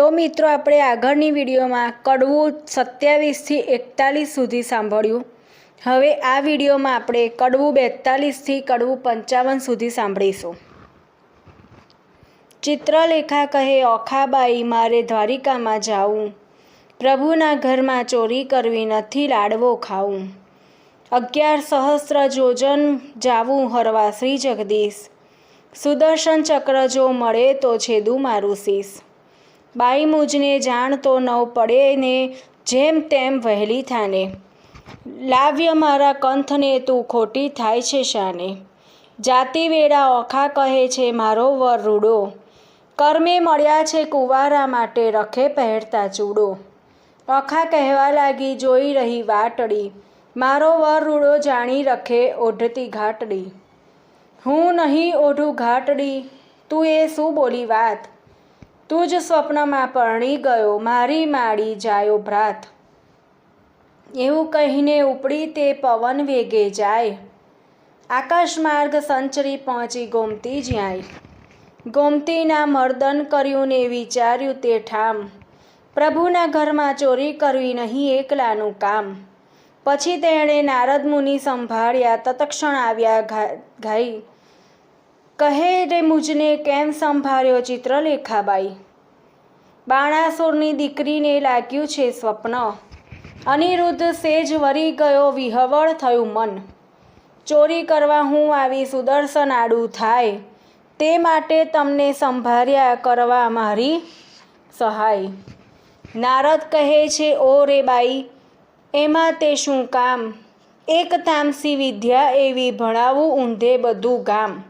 તો મિત્રો આપણે આગળની વિડીયોમાં કડવું સત્યાવીસથી એકતાલીસ સુધી સાંભળ્યું. હવે આ વિડીયોમાં આપણે કડવું બેતાલીસથી કડવું પંચાવન સુધી સાંભળીશું. ચિત્રલેખા કહે, ઓખાબાઈ, મારે દ્વારિકામાં જાવું. પ્રભુના ઘરમાં ચોરી કરવી નથી, લાડવો ખાવું. અગિયાર સહસ્ત્ર જોજન જાવું હરવા શ્રી જગદીશ. સુદર્શન ચક્ર જો મળે તો છેદું મારું શીશ. બાઈ મુજને જાણ તો ન પડે ને જેમ તેમ વહેલી થાને. લાવ્ય મારા કંથને, તું ખોટી થાય છે શાને. જાતિ વેળા ઓખા કહે છે, મારો વર રૂડો. કર્મે મળ્યા છે કુંવારા માટે, રખે પહેરતા ચૂડો. ઓખા કહેવા લાગી, જોઈ રહી વાટડી. મારો વર રૂડો જાણી રખે ઓઢતી ઘાટડી. હું નહીં ઓઢું ઘાટડી? તું એ શું બોલી વાત? તું જ સ્વપ્નમાં પરણી ગયો, મારી માડી જાયો ભ્રાત. એવું કહીને ઉપડી તે પવન વેગે જાય. આકાશ માર્ગ સંચરી પહોંચી ગોમતી જ્યાંય. ગોમતીના મર્દન કર્યું ને વિચાર્યું તે ઠામ. પ્રભુના ઘરમાં ચોરી કરવી નહીં એકલાનું કામ. પછી તેણે નારદ મુનિ સંભાળ્યા, તત્ક્ષણ આવ્યા ઘાઈ. કહે રે મુજને કેમ સંભાળ્યો ચિત્રલેખાબાઈ? બાણાસુરની દીકરીને લાગ્યું છે સ્વપ્ન. અનિરુદ્ધ સેજ વરી ગયો, વિહવળ થયું મન. ચોરી કરવા હું આવી સુદર્શન આડું થાય. તે માટે તમને સંભાળ્યા કરવા મારી સહાય. નારદ કહે છે, ઓ રે બાઈ, એમાં તે શું કામ? એક તામસી વિદ્યા એવી ભણાવું ઊંધે બધું ગામ.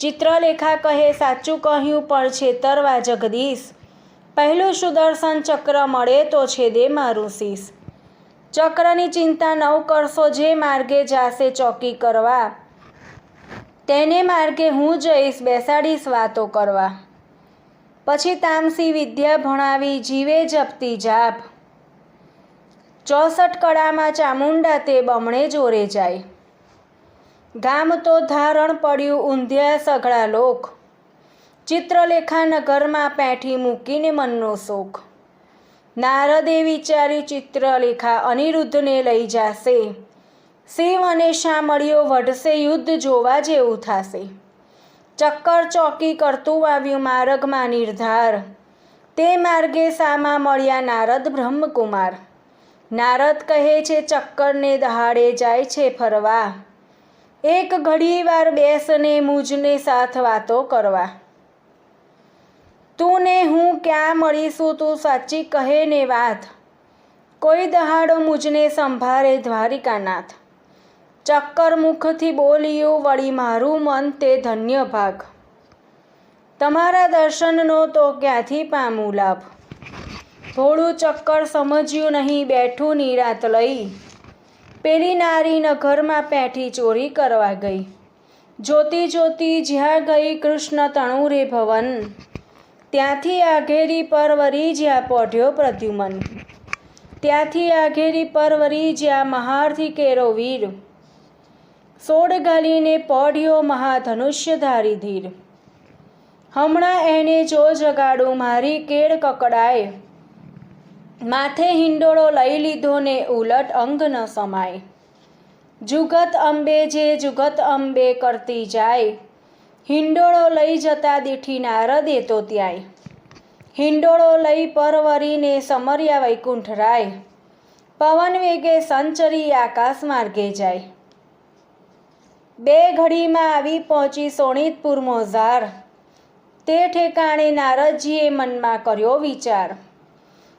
ચિત્રલેખા કહે, સાચું કહ્યું પણ છેતરવા જગદીશ. પહેલું સુદર્શન ચક્ર મળે તો છેદે મારું શીશ. ચક્રની ચિંતા નવ કરશો જે માર્ગે જાશે ચોકી કરવા. તેને માર્ગે હું જઈશ બેસાડીશ વાતો કરવા. પછી તામસી વિદ્યા ભણાવી જીવે જપતી જાપ. ચોસઠ કળામાં ચામુંડા તે બમણે જોરે જાય. ગામ તો ધારણ પડ્યું ઊંધ્યા સઘળા લોક. ચિત્રલેખા નગરમાં પેઠી મૂકીને મનનો શોખ નારદે વિચાર્યું ચિત્રલેખા અનિરુદ્ધને લઈ જાશે. શિવ અને શામળીઓ વઢશે યુદ્ધ જોવા જેવું થશે. ચક્કર ચોકી કરતું આવ્યું માર્ગમાં નિર્ધાર. તે માર્ગે સામા મળ્યા નારદ બ્રહ્મકુમાર. નારદ કહે છે, ચક્કરને દહાડે જાય છે ફરવા. એક ઘડી વાર બેસને મુજને સાથ વાતો કરવા. તું ને હું ક્યાં મળીશું તું સાચી કહે ને વાત. કોઈ દહાડો મુજને સંભાળે દ્વારિકાનાથ. ચક્કર મુખથી બોલ્યું, વળી મારું મન તે ધન્ય ભાગ. તમારા દર્શનનો તો ક્યાંથી પામું લાભ? થોડું ચક્કર સમજ્યું નહીં, બેઠું નિરાત લઈ. પેલી નારીના ઘરમાં પેઠી ચોરી કરવા ગઈ. જોતી જોતી જ્યાં ગઈ કૃષ્ણ તણુરે ભવન. ત્યાંથી આઘેરી પર વરી જ્યાં પોઢ્યો પ્રદ્યુમન. ત્યાંથી આઘેરી પર વરી જ્યાં મહારથી કેરો વીર. સોડ ગાલીને પોઢ્યો મહાધનુષ્યધારી ધીર. હમણાં એને જો જગાડું મારી કેળ કકડાય. માથે હિંડોળો લઈ લીધો ને ઉલટ અંગ ન સમાય. જુગત અંબે જે જુગત અંબે કરતી જાય. હિંડોળો લઈ જતા દીઠી નારદે તો ત્યાંય. હિંડોળો લઈ પરવરીને સમર્યા વૈકુંઠ રાય. પવન વેગે સંચરી આકાશ માર્ગે જાય. બે ઘડીમાં આવી પહોંચી સોણિતપુર મોઝાર. તે ઠેકાણે નારદજીએ મનમાં કર્યો વિચાર.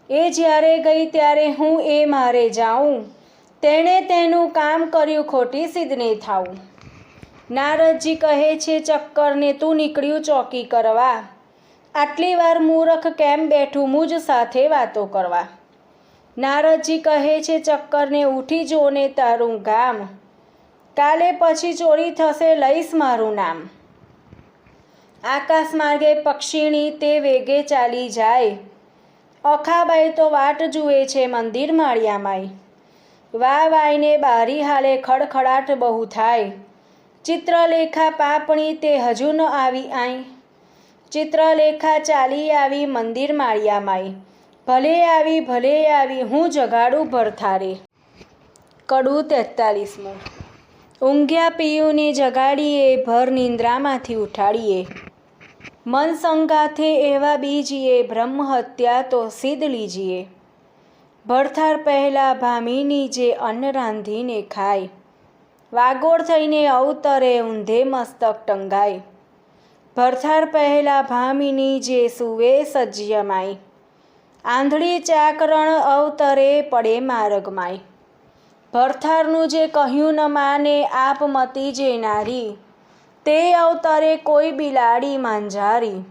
એ જ્યારે ગઈ ત્યારે હું એ મારે જાઉં. તેણે તેનું કામ કર્યું ખોટી સિદ્ધને થાવું. નારદજી કહે છે, ચક્કરને તું નીકળ્યું ચોકી કરવા. આટલી વાર મૂરખ કેમ બેઠું મુજ સાથે વાતો કરવા. નારદજી કહે છે, ચક્કરને ઉઠી જો ને તારું ગામ. કાલે પછી ચોરી થશે લઈશ મારું નામ. આકાશ માર્ગે પક્ષીણી તે વેગે ચાલી જાય. અખાબાઈ તો વાટ જુએ છે મંદિર માળિયામાંય. વા વાઈને બારી હાલે ખડખડાટ બહુ થાય. ચિત્રલેખા પાપણી તે હજુ ન આવી આઈ ચિત્રલેખા ચાલી આવી મંદિર માળિયામાંય. ભલે આવી ભલે આવી, હું જગાડું ભરથારે કડું તેતાલીસમું. ઊંઘ્યા પીયુંની જગાડીએ, ભર નિંદ્રામાંથી ઉઠાડીએ. મન સંગાથે એવા બીજીએ બ્રહ્મ હત્યા તો સિદ્ધ લીજીએ. ભરથાર પહેલાં ભામીની જે અન્ન રાંધીને ખાય. વાગોળ થઈને અવતરે ઊંધે મસ્તક ટંગાય. ભરથાર પહેલાં ભામીની જે સુવે સજ્યમાય આંધળી ચાકરણ અવતરે પડે માર્ગમાય. ભરથારનું જે કહ્યું ન માને આપ મતી જે નારી. તે અવતરે કોઈ બિલાડી માંજારી.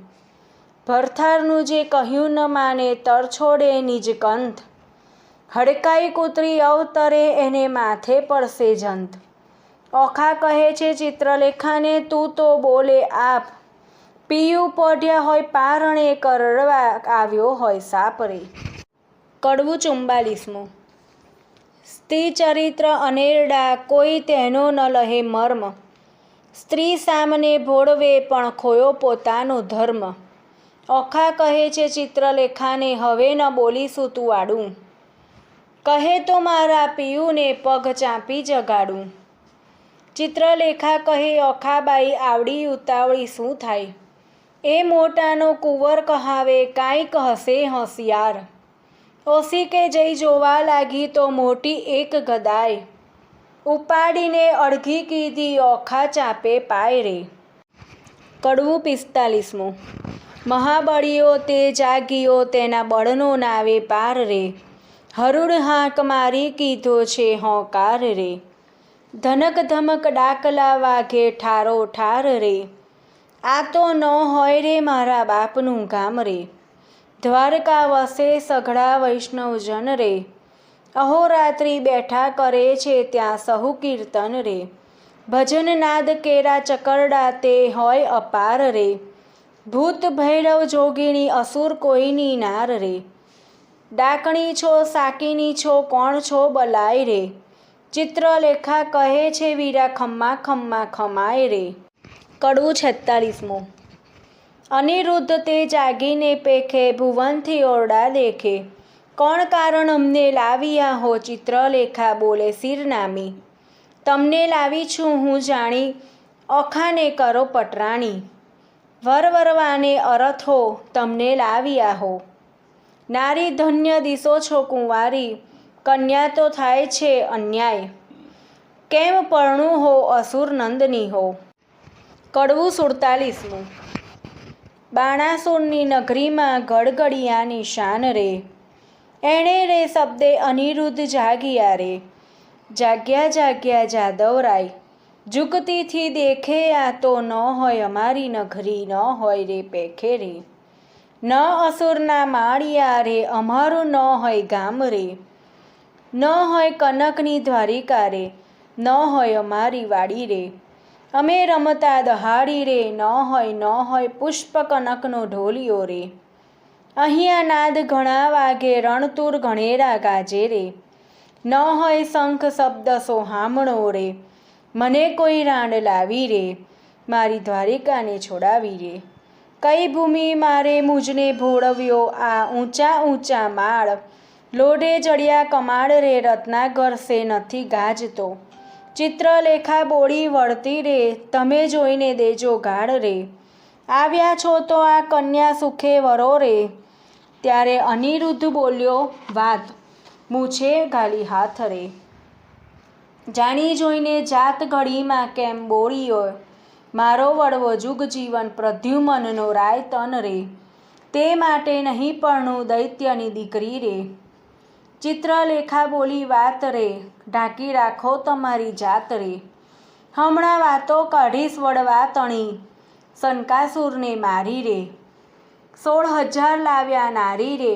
ભરથારનું જે કહ્યું ન માને તરછોડે નિજ કંથ. હડકાઈ કૂતરી અવતરે એને માથે પડશે જંત ઓખા કહે છે ચિત્રલેખાને, તું તો બોલે આપ. પીયું પોઢ્યા હોય પારણે કરડવા આવ્યો હોય સાપરે. કડવું ચુંબાલીસમું. સ્ત્રી ચરિત્ર અનેરડા, કોઈ તેનો ન લહે મર્મ. સ્ત્રી સામને ભોળવે પણ ખોયો પોતાનો ધર્મ. ઓખા કહે છે ચિત્રલેખાને, હવે ન બોલીશું તું આડું. કહે તો મારા પિયુને પગ ચાંપી જગાડું. ચિત્રલેખા કહે ઓખાબાઈ આવડી ઉતાવળી શું થાય? એ મોટાનો કુંવર કહાવે, કાંઈક હશે હોશિયાર ઓસી કે જઈ જોવા લાગી તો મોટી એક ગદાય. ઉપાડીને અડઘી કીધી ઓખા ચાપે પાય રે કડવું પિસ્તાલીસમું. મહાબળીઓ તે જાગીઓ તેના બળનો નાવે પાર રે હરુડ હાંક મારી કીધો છે હોંકાર રે ધનક ધમક ડાકલા વાઘે ઠારો ઠાર રે આ તો ન હોય રે મારા બાપનું ગામ રે દ્વારકા વસે સઘળા વૈષ્ણવજન રે અહોરાત્રિ બેઠા કરે છે ત્યાં સહુ કીર્તન રે. ભજન નાદ કેરા ચકરડા તે હોય અપાર રે. ભૂત ભૈરવ જોગીણી અસુર કોઈની નાર રે. ડાકણી છો, સાકીની છો, કોણ છો બલાય રે. ચિત્રલેખા કહે છે વીરા ખમ્મા ખમ્મા ખમાય રે. કડવું છેતાળીસમું. અનિરુદ્ધ તે જાગીને પેખે, ભુવનથી ઓરડા દેખે. કોણ કારણ અમને લાવ્યા હો ચિત્રલેખા બોલે શિરનામી? તમને લાવી છું હું જાણી અખાને કરો પટરાણી. વરવરવાને અરથો તમને લાવ્યા હો નારી ધન્ય દિશો છો કુંવારી, કન્યા તો થાય છે અન્યાય. કેમ પરણું હો અસુર નંદની હો? કડવું સુડતાલીસમું. બાણાસુરની નગરીમાં ગડગડિયા શાન રે. એણે રે શબ્દે અનિરુદ્ધ જાગ્યા રે. જાગ્યા જાગ્યા જાદવરાય જુગતીથી દેખે આ તો ન હોય અમારી નગરી ન હોય રે પેખે રે. ન અસુરના માળિયા રે, અમારું ન હોય ગામ રે. ન હોય કનકની દ્વારિકા રે, ન હોય અમારી વાડી રે. અમે રમતા દહાડી રે, ન હોય ન હોય પુષ્પ કનકનો ઢોલિયો રે. અહીંયા નાદ ઘણા વાગે રણતુર ઘણેરા ગાજે રે. ન હોય શંખ શબ્દ સોહામણો રે. મને કોઈ રાંડ લાવી રે. મારી દ્વારિકાને છોડાવી રે. કઈ ભૂમિ મારે મુજને ભોળવ્યો આ ઊંચા ઊંચા માળ? લોઢે ચડિયા કમાડ રે, રત્નાગર સે નથી ગાજતો. ચિત્રલેખા બોળી વળતી રે, તમે જોઈને દેજો ગાઢ રે. આવ્યા છો તો આ કન્યા સુખે વરો રે. ત્યારે અનિરુદ્ધ બોલ્યો, વાત. મૂછે ગાલી હાથ રે જાણી જોઈને જાત ઘડીમાં કેમ બોળીયો? મારો વડવો જુગ જીવન પ્રદ્યુમનનો રાય તન રે. તે માટે નહીં પરણું દૈત્યની દીકરી રે. ચિત્રલેખા બોલી, વાત રે, ઢાંકી રાખો તમારી જાત રે. હમણાં વાતો કાઢીશ વડવા તણી. શંકાસુરને મારી રે. સોળ હજાર લાવ્યા નારી રે,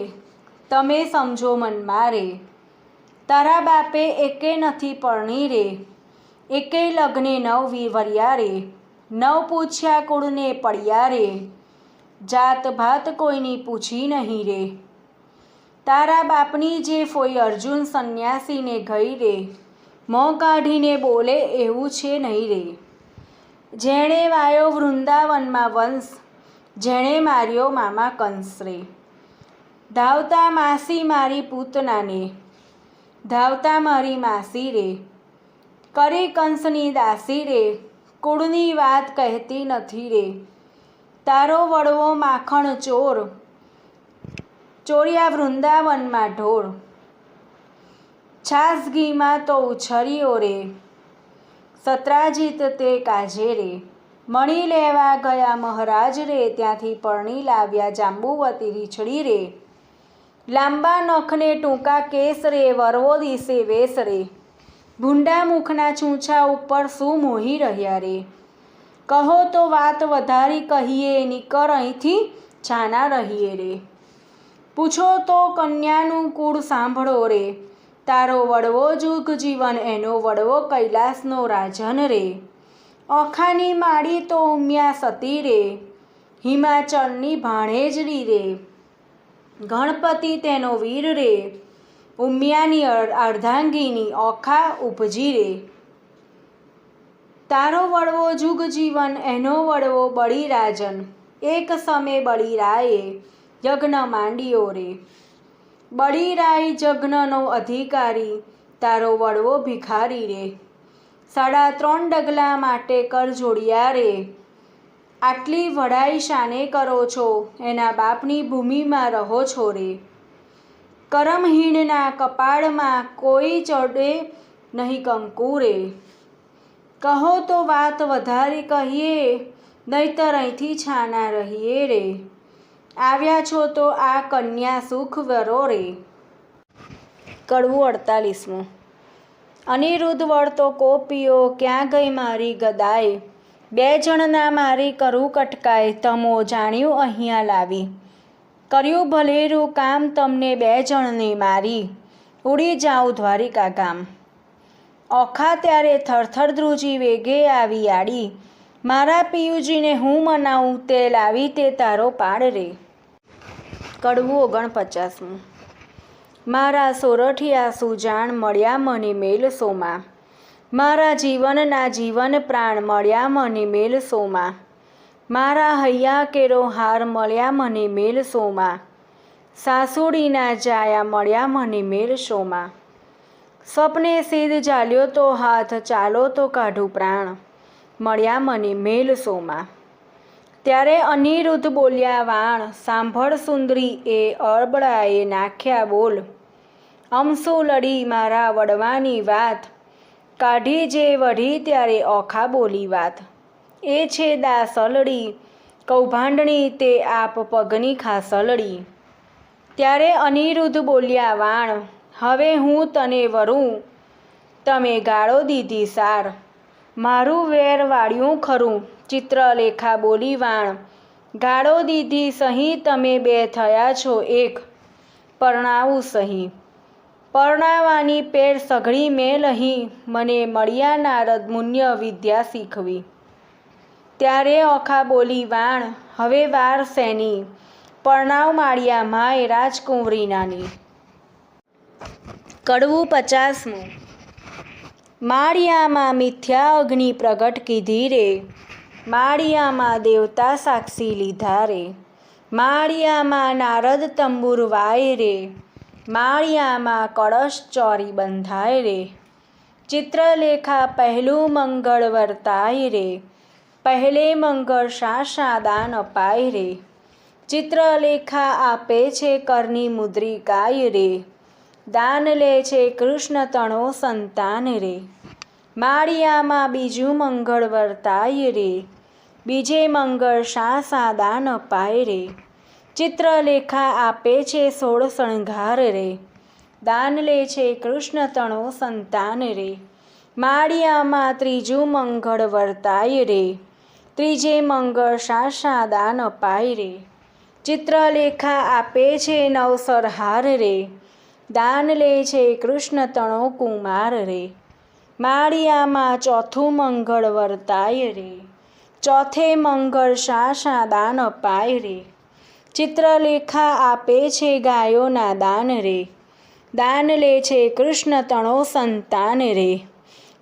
તમે સમજો મનમાં રે. તારા બાપે એકે નથી પરણી રે, એકે લગ્ને નવ વિવર્યા રે, નવ પૂછ્યા કુળને પડ્યા રે. જાત ભાત કોઈની પૂછી નહીં રે. તારા બાપની જે ફોઈ અર્જુન સંન્યાસીને ગઈ રે, મોં કાઢીને બોલે એવું છે નહીં રે. જેણે વાયો વૃંદાવનમાં વંશ જેણે માર્યો મામા કંસરે. ધાવતા માસી મારી પૂતનાને, ધાવતા મારી માસી રે. કરી કંસની દાસી રે, કુળની વાત કહેતી નથી રે. તારો વડવો માખણ ચોર, ચોર્યા વૃંદાવનમાં ઢોર. છાસ ઘીમાં તો ઉછર્યો રે, સત્રાજીત તે કાજે રે. મણી લેવા ગયા મહારાજ રે, ત્યાંથી પરણી લાવ્યા જાંબુવતી રીછડી રે. લાંબા નખને ટૂંકા કેસ રે, વરવો દિશે વેસ રે. ભૂંડા મુખના છૂંછા ઉપર શું મોહી રહ્યા રે? કહો તો વાત વધારી કહીએ, નીકર અહીંથી છાના રહીએ રે. પૂછો તો કન્યાનું કુળ સાંભળો રે. તારો વડવો જુગ જીવન, એનો વડવો કૈલાસનો રાજન રે. ઓખાની માળી તો ઉમ્યા સતી રે, હિમાચલની ભાણેજરી રે ગણપતિ તેનો વીર રે, ઉમિયાની અર- અર્ધાંગીની ઓખા ઉપજી રે. તારો વડવો જુગ જીવન, એનો વડવો બળીરાજન, એક સમે બળીરાયે, યજ્ઞ માંડ્યો રે. બળીરાય જગ્નનો અધિકારી, તારો વડવો ભિખારી રે. સાડા ત્રણ ડગલા માટે કરજોડિયારે આટલી વડાઈ શાને કરો છો? એના બાપની ભૂમિમાં રહો છો રે. કરમહીણના કપાળમાં કોઈ ચડે નહીં કંકુ રે. કહો તો વાત વધારે કહીએ, નહીતર અહીંથી છાના રહીએ રે. આવ્યા છો તો આ કન્યા સુખ વરો રે. કડવું અડતાલીસમું. અનિરુદ્ધ વળતો કોપીઓ ક્યાં ગઈ મારી ગદાય બે જણના મારી કરું કટકાય તમો જાણ્યું અહીંયા લાવી. કર્યું ભલેરું કામ તમને બે જણને મારી. ઉડી જાઉં દ્વારિકા ગામ. ઓખા ત્યારે થરથર ધ્રુજી વેગે આવી આડી. મારા પિયુજીને હું મનાવું તે લાવી તે તારો પાડ રે. કડવું ઓગણપચાસમું. મારા સોરઠિયા સુજાણ મળ્યા મને મેલ સોમાં. મારા જીવનના જીવન પ્રાણ મળ્યા મને મેલ સોમાં. મારા હૈયા કેરો હાર મળ્યા મને મેલ સોમાં. સાસુડીના જાયા મળ્યા મને મેલ સોમાં. સપને સીધ ચાલ્યો તો હાથ, ચાલો તો કાઢું પ્રાણ. મળ્યા મને મેલ સોમાં. ત્યારે અનિરુદ્ધ બોલ્યા, વાણ, સાંભળ સુંદરી, એ અળબડાએ નાખ્યા બોલ. અમસો લડી મારા વડવાની વાત. કાઢી જે વઢી ત્યારે ઓખા બોલી વાત. એ છે દાસલડી કૌભાંડણી તે આપ પગની ખાસલડી ત્યારે અનિરુદ્ધ બોલ્યા, વાણ, હવે હું તને વરું. તમે ગાળો દીધી સાર. મારું વેર વાળ્યું ખરું, ચિત્રલેખા બોલી, વાણ, ગાળો દીધી સહી તમે બે થયા છો એક. પરણાવું સહી. પરણાવાની પેર સઘળી મેં લહી, મને મળ્યા નારદ મુન્ય વિદ્યા શીખવી. ત્યારે ઓખા બોલી, વાણ, હવે વાર સેની પરણાવ માળિયા માય રાજકુંવરી નાની. કડવું પચાસમું. માળિયામાં મિથ્યા અગ્નિ પ્રગટ કીધી રે. માળિયામાં દેવતા સાક્ષી લીધા રે. માળિયામાં નારદ તંબુર વાય રે. માળિયામાં કળશ ચોરી બંધાય રે. ચિત્રલેખા પહેલું મંગળ વર્તાય રે. પહેલે મંગળ શા શા દાન અપાય રે. ચિત્રલેખા આપે છે કરની મુદ્રિકાય રે. દાન લે છે કૃષ્ણ તણો સંતાન રે. માળિયામાં બીજું મંગળ વર્તાય રે. બીજે મંગળ શા શા દાન અપાય રે. ચિત્રલેખા આપે છે સોળ શણગાર રે. દાન લે છે કૃષ્ણ તણો સંતાન રે. માળિયામાં ત્રીજું મંગળ વર્તાય રે. ત્રીજે મંગળ શા શા દાન અપાય રે. ચિત્રલેખા આપે છે નવસરહાર રે. દાન લે છે કૃષ્ણ તણો કુમાર રે. માળિયામાં ચોથું મંગળ વર્તાય રે. ચોથે મંગળ શા શા દાન અપાય રે. ચિત્રલેખા આપે છે ગાયોના દાન રે. દાન લે છે કૃષ્ણ તણો સંતાન રે.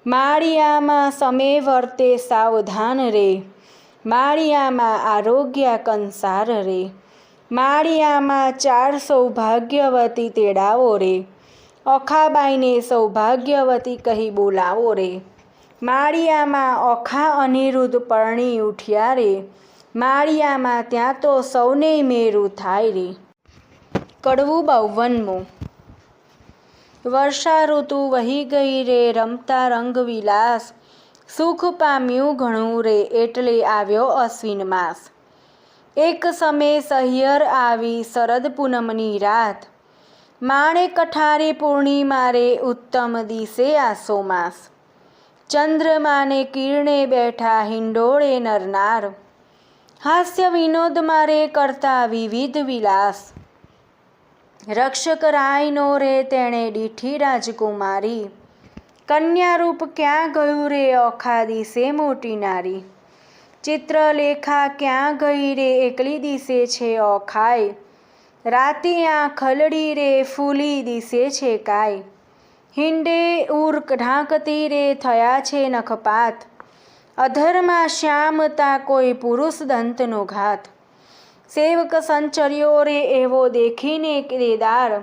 માળિયામાં સમે વર્તે સાવધાન રે. માળિયામાં આરોગ્ય કંસાર રે. માળિયામાં ચાર સૌભાગ્યવતી તેડાવો રે. ઓખાબાઈને સૌભાગ્યવતી કહી બોલાવો રે. માળિયામાં ઓખા અનિરુદ્ધ પરણી ઉઠ્યા રે. માળિયામાં ત્યાં તો સૌને મેરું થાય રે. કડવું બાવનમું વર્ષા ઋતુ વહી ગઈ રે, રમતા રંગવિલાસ સુખ પામ્યું ઘણું રે, એટલે આવ્યો અશ્વિન માસ. એક સમય સહિયર આવી શરદ પૂનમની રાત. માણે કઠારે પૂર્ણિમા રે ઉત્તમ દિશે આસો માસ. ચંદ્રમાને કિરણે બેઠા હિંડોળે નરનાર. હાસ્ય વિનોદ મારે કરતા વિવિધ વિલાસ. રક્ષક રાયનો રે તેણે દીઠી રાજકુમારી. કન્યારૂપ ક્યાં ગયું રે ઓખા દિશે મોટી નારી? ચિત્રલેખા ક્યાં ગઈ રે એકલી દિશે છે ઓખાય? રાતે આ ખલડી રે ફૂલી દિશે છે કાય? હિંડે ઉર્ક ઢાંકતી રે થયા છે નખપાત? અધરમાં શ્યામતા કોઈ પુરુષ દંતનો ઘાત. સેવક સંચર્યો રે એવો દેખીને કેદાર.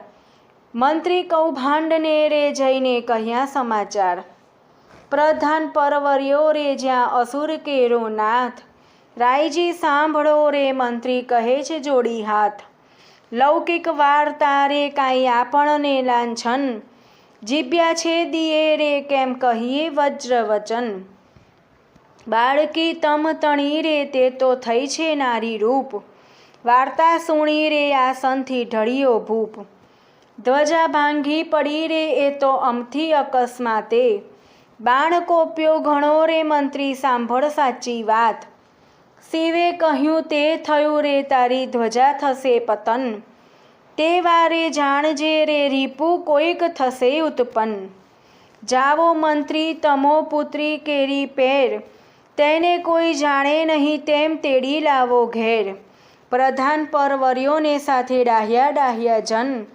મંત્રી કૌભાંડને રે જઈને કહ્યા સમાચાર. પ્રધાન પરવર્યો રે જ્યાં અસુર કેરો નાથ. રાયજી સાંભળો રે મંત્રી કહે છે જોડી હાથ. લૌકિક વાર્તા રે કાંઈ આપણને લાંછન. જીભ્યા છે દિયે રે કેમ કહીએ વજ્ર વચન બાળકી તમ તણી રે તે તો થઈ છે નારી રૂપ. વાર્તા સુણી રે આસનથી ઢળિયો ભૂપ. ધ્વજા ભાંગી પડી રે એ તો અમથી અકસ્માતે. બાણ કોપ્યો ઘણો રે મંત્રી સાંભળ સાચી વાત. શિવે કહ્યું તે થયું રે તારી ધ્વજા થશે પતન. તે વારે જાણજે રે રીપુ કોઈક થશે ઉત્પન્ન. જાવો મંત્રી તમો પુત્રી કેરી પેર. તેને કોઈ જાણે નહીં તેમ તેડી લાવો ઘેર. પ્રધાન પરવર્યોને સાથે ડાહ્યા ડાહ્યા જન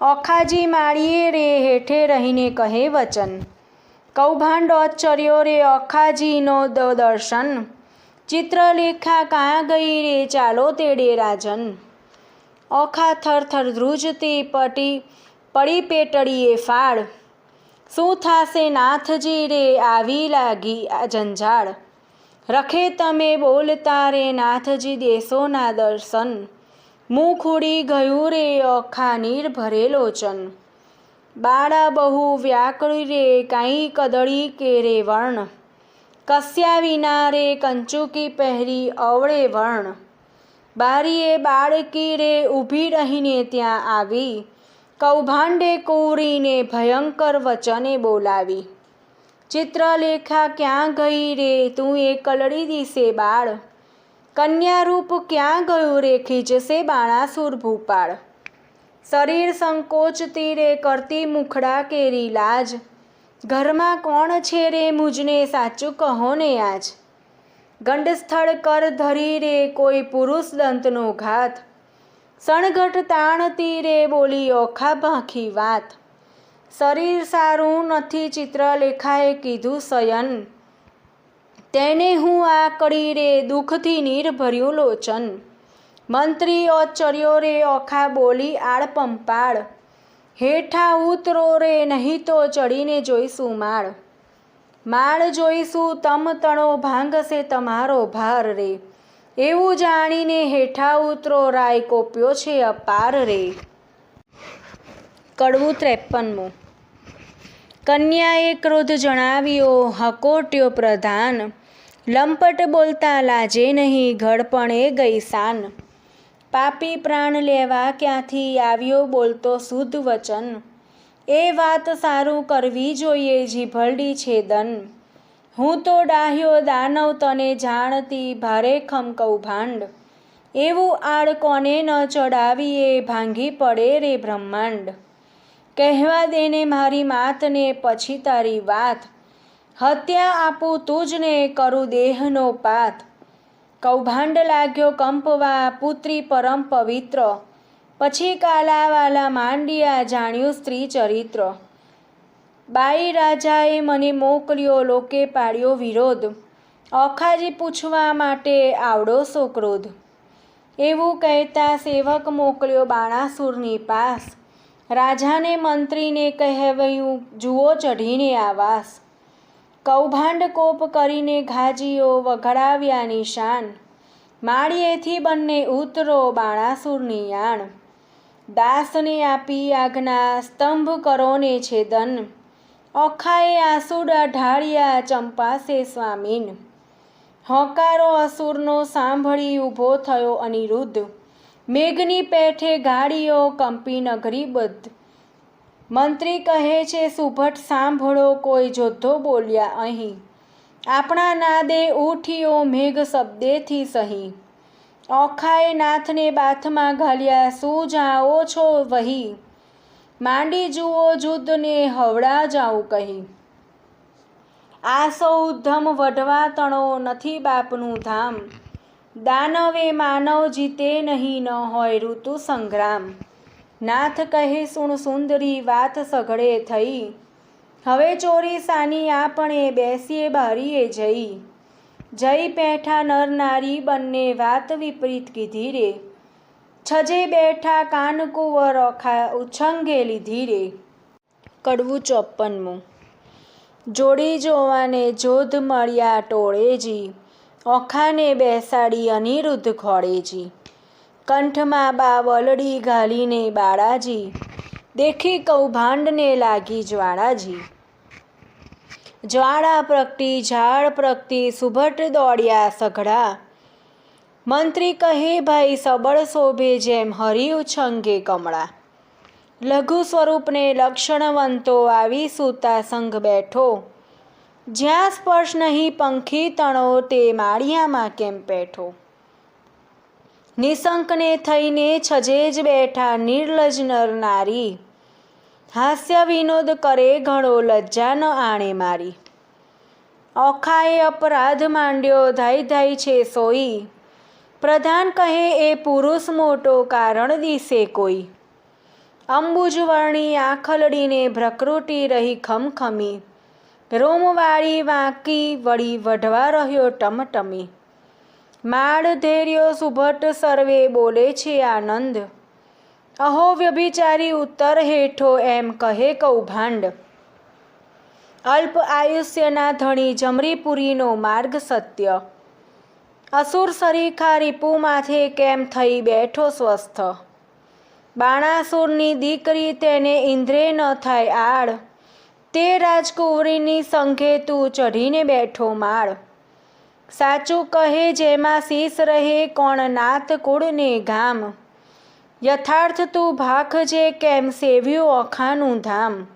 ઓખાજી માળીએ રે હેઠે રહીને કહે વચન. કૌભાંડ ઓચ્ચર્યો રે ઓખાજીનો દર્શન. ચિત્રલેખા કાં ગઈ રે ચાલો તેડે રાજન. ઓખા થરથર ધ્રુજતી પટી, પડી પેટડીએ ફાળ. શું થાશે નાથજી રે, આવી લાગી આ જંજાળ? રખે તમે બોલતા રે નાથજી દેશોના દર્શન. મુખ ઉડી ગયું રે ઓખા નીર ભરેલો ચન. બાળા બહુ વ્યાકળી રે, કાંઈ કદળી કે રે વર્ણ. કસ્યા વિના રે કંચુકી પહેરી અવળે વર્ણ. બારીએ બાળકી રે ઊભી રહીને ત્યાં આવી. કૌભાંડે કોરીને ભયંકર વચને બોલાવી. ચિત્રલેખા ક્યાં ગઈ રે? તું એ કલડી દિશે બાળ. કન્યારૂપ ક્યાં ગયું રે? ખીજશે બાણાસુર ભૂપાળ. શરીર સંકોચતી રે કરતી મુખડા કેરી લાજ. ઘરમાં કોણ છે રે મુજને સાચું કહો ને આજ? ગંડસ્થળ કર ધરી રે કોઈ પુરુષ દંતનો ઘાત. સણગઠ તાણતી રે બોલી ઓખા ભાંખી વાત. શરીર સારું નથી ચિત્રલેખાએ કીધું શયન. તેને હું આ કડી રે દુઃખથી નીર ભર્યું લોચન. મંત્રી ઓચર્યો રે ઓખા બોલી આળ પંપાળ. હેઠા ઉતરો રે નહીં તો ચડીને જોઈશું માળ. માળ જોઈશું તમ તણો ભાંગશે તમારો ભાર રે. એવું જાણીને હેઠા ઉતરો રાય કોપ્યો છે અપાર રે. કડવું ત્રેપનમું. કન્યાએ ક્રોધ જણાવ્યો, હકોટ્યો પ્રધાન, લંપટ બોલતા લાજે નહીં, ઘડપણે ગઈ સાન. પાપી પ્રાણ લેવા ક્યાંથી આવ્યો બોલતો શુદ્ધ વચન. એ વાત સારું કરવી જોઈએ, જીભરડી છેદન હું તો ડાહ્યો દાનવ તને જાણતી ભારે ખમ કૌભાંડ. એવું આડ કોને ન ચડાવીએ, ભાંગી પડે રે બ્રહ્માંડ. કહેવા દેને મારી માતને પછી તારી વાત. હત્યા આપું તુજને કરું દેહનો પાત. કૌભાંડ લાગ્યો કંપવા પુત્રી પરમ પવિત્ર. પછી કાલાવાલા માંડિયા જાણ્યું સ્ત્રી ચરિત્ર. બાઈ રાજાએ મને મોકલ્યો, લોકે પાડ્યો વિરોધ. ઓખાજી પૂછવા માટે આવડો સો ક્રોધ એવું કહેતા સેવક મોકલ્યો બાણાસુરની પાસ. રાજાને મંત્રીને કહેવાયું, જુઓ ચઢીને આવાસ. કૌભાંડ કોપ કરીને ઘાજીઓ વઘડાવ્યા નિશાન. માળીએથી બંને ઉતરો બાણાસુરની યાણ. દાસને આપી આજ્ઞા, સ્તંભ કરોને છેદન. ઓખાએ આંસુડા ઢાળ્યા ચંપાસે સ્વામીન. હોકારો અસુરનો સાંભળી ઊભો થયો અનિરુદ્ધ. મેઘની પેઠે ગાડીઓ કંપી નગરી બધ. મંત્રી કહે છે, સુભટ, સાંભળો, કોઈ જોધો બોલ્યા અહીં. આપણા નાદે ઉઠ્યો મેઘ શબ્દેથી સહી. ઓખાએ નાથને બાથમાં ઘાલ્યા, શું જાઓ છો વહી? માંડી જુઓ જુદ્ધને, હવડા જાઉં કહી. આ સૌ ઉદ્ધમ વઢવા તણો નથી બાપનું ધામ. દાનવે માનવ જીતે નહીં ન હોય ઋતુ સંગ્રામ. નાથ કહે, સુણ સુંદરી વાત સઘળે થઈ. હવે ચોરી સાની આપણે બેસીએ બારીએ જઈ. જઈ પેઠા નર નારી બંને વાત વિપરીત કીધી રે. છજે બેઠા કાનકુંવર ઓખા ઉછંગે લીધી રે. કડવું ચોપ્પનમું જોડી જોવાને જોધ મળ્યા ટોળેજી. ઓખાને બેસાડી અનિરુદ્ધ ખોળેજી કંઠમાં બા વલડી ઘાલીને બાળાજી. દેખી કૌભાંડને લાગી જ્વાળાજી. જ્વાળા પ્રગટી, ઝાડ પ્રગટી, સુભટ દોડ્યા સઘળા. મંત્રી કહે, ભાઈ, સબળ શોભે જેમ હરિ ઉછંગે કમળા. લઘુ સ્વરૂપને લક્ષણવંતો, આવી સૂતા સંઘ બેઠો. જ્યાં સ્પર્શ નહીં, પંખી તણો, તે માળિયામાં કેમ બેઠો? નિશંકને થઈને છજે જ બેઠા નિર્લજ નર નારી. હાસ્ય વિનોદ કરે ઘણો લજ્જા ન આણે મારી. ઓખાએ અપરાધ માંડ્યો, ધાઈ ધાઈ છે સોઈ. પ્રધાન કહે, એ પુરુષ મોટો કારણ દિશે કોઈ. અંબુજવર્ણી આખલડીને ભ્રકૃટી રહી ખમખમી. રોમવાળી વાંકી વળી વઢવા રહ્યો ટમટમી. માળ ધૈર્યો સુભટ સર્વે બોલે છે આનંદ. અહો વ્યભિચારી ઉત્તર હેઠો એમ કહે કૌભાંડ. અલ્પ આયુષ્યના ધણી જમરીપુરીનો માર્ગ સત્ય. અસુર સરીખા રીપુ માથે કેમ થઈ બેઠો સ્વસ્થ? બાણાસુરની દીકરી તેને ઇન્દ્રે ન થાય આડ તે રાજકુંવરીની સંઘે તું ચઢીને બેઠો માળ. સાચું કહે જેમાં શીશ રહે કોણ નાથ કુળને ગામ યથાર્થ તું ભાખજે કેમ સેવ્યું અખાનું ધામ.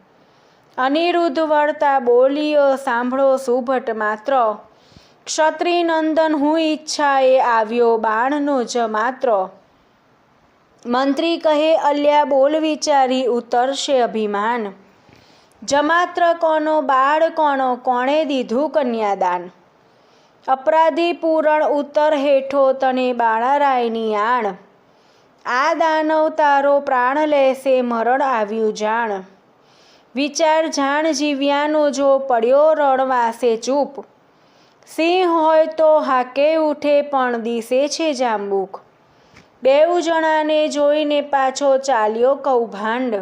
અનિરુદ્ધ વળતા બોલીઓ સાંભળો સુભટ માત્ર. ક્ષત્રિનંદન હું ઈચ્છાએ આવ્યો બાણનો જ માત્ર. મંત્રી કહે, અલ્યા બોલ વિચારી ઉતરશે અભિમાન. જમાત્ર કોનો, બાળ કોનો, કોણે દીધું કન્યાદાન? અપરાધી પૂરણ ઉત્તર હેઠો તને બાળારાયની આણ. આ દાનવ તારો પ્રાણ લેશે, મરણ આવ્યું જાણ. વિચાર જાણ જીવ્યાનો જો પડ્યો રણવાસે ચૂપ. સિંહ હોય તો હાકે ઉઠે, પણ દિશે છે જાંબુક. બેઉ જણાને જોઈને પાછો ચાલ્યો કૌભાંડ.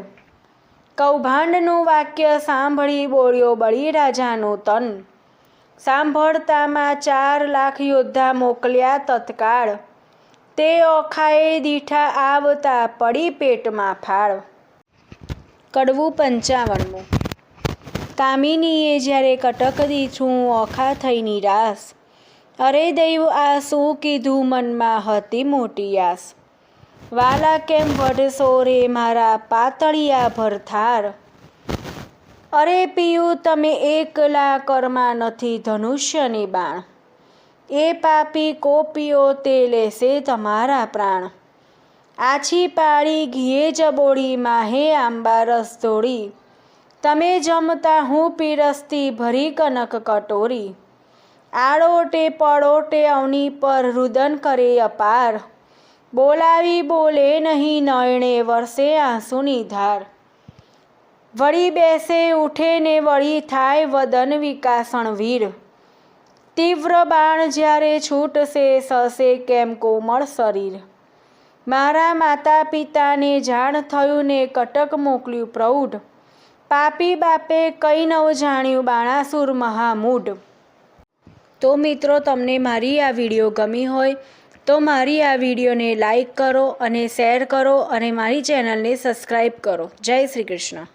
કૌભાંડનું વાક્ય સાંભળી બોળ્યો બળી રાજાનું તન. સાંભળતામાં ચાર લાખ યોદ્ધા મોકલ્યા તત્કાળ. તે ઓખાએ દીઠા આવતા પડી પેટમાં ફાળ. કડવું પંચાવનમું. કામિનીએ જ્યારે કટક દીઠું ઓખા થઈ નિરાશ. અરે દૈવ, આ શું કીધું મનમાં હતી મોટી આસ? વાલા કેમ વઢશો રે મારા પાતળિયા ભરથાર. અરે પિયુ, તમે એકલા કરમાં નથી ધનુષ્યની બાણ. એ પાપી કોપીઓ તે લેશે તમારા પ્રાણ. આછી પાળી ઘીએ જબોળી માહે આંબા રસ ધોળી. તમે જમતા હું પીરસતી ભરી કનક કટોરી. આડોટે પડોટે અવની પર રુદન કરે અપાર. બોલાવી બોલે નહીં નયણે વરસે આંસુની ધાર. વળી બેસે ઉઠે ને વળી થાય વદન વિકાસણ વીર. તીવ્ર બાણ જ્યારે છૂટશે સશે કેમ કોમળ શરીર. મારા માતા પિતાને જાણ થયું ને કટક મોકલ્યું પ્રૌઢ. પાપી બાપે કઈ નવ જાણ્યું બાણાસુર મહામૂઢ. તો મિત્રો, તમને મારી આ વીડિયો ગમી હોય તો મારી આ વિડીયોને લાઇક કરો અને શેર કરો અને મારી ચેનલને સબસ્ક્રાઈબ કરો. જય શ્રી કૃષ્ણ.